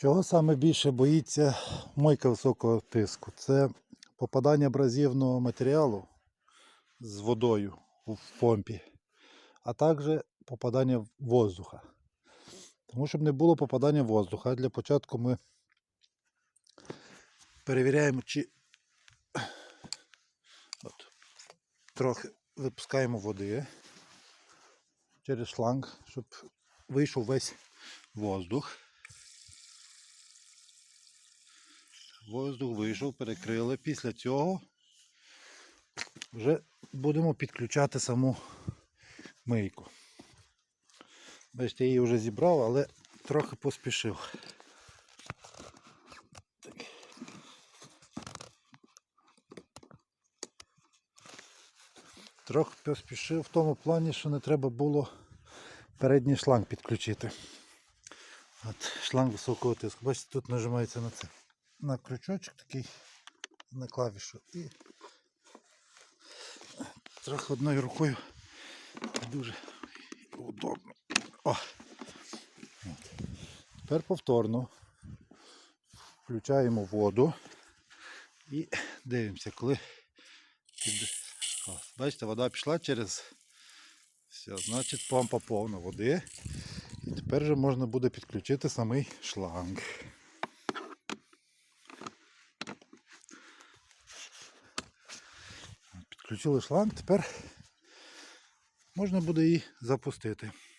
Чого саме більше боїться мойка високого тиску? Це попадання абразивного матеріалу з водою в помпі, а також попадання воздуха. Тому щоб не було попадання воздуха, для початку ми перевіряємо, чи От, трохи випускаємо води через шланг, щоб вийшов весь воздух. Воздух вийшов, перекрили. Після цього вже будемо підключати саму мийку. Бачите, я її вже зібрав, але трохи поспішив. Трохи поспішив в тому плані, що не треба було передній шланг підключити. От шланг високого тиску. Бачите, тут нажимається на це. На крючочок такий, на клавішу і трохи одною рукою дуже удобно. О! Тепер повторно включаємо воду і дивимося, коли під... О, бачите, вода пішла через все, значить помпа повна води. І тепер вже можна буде підключити самий шланг. Підключили шланг, тепер можна буде її запустити.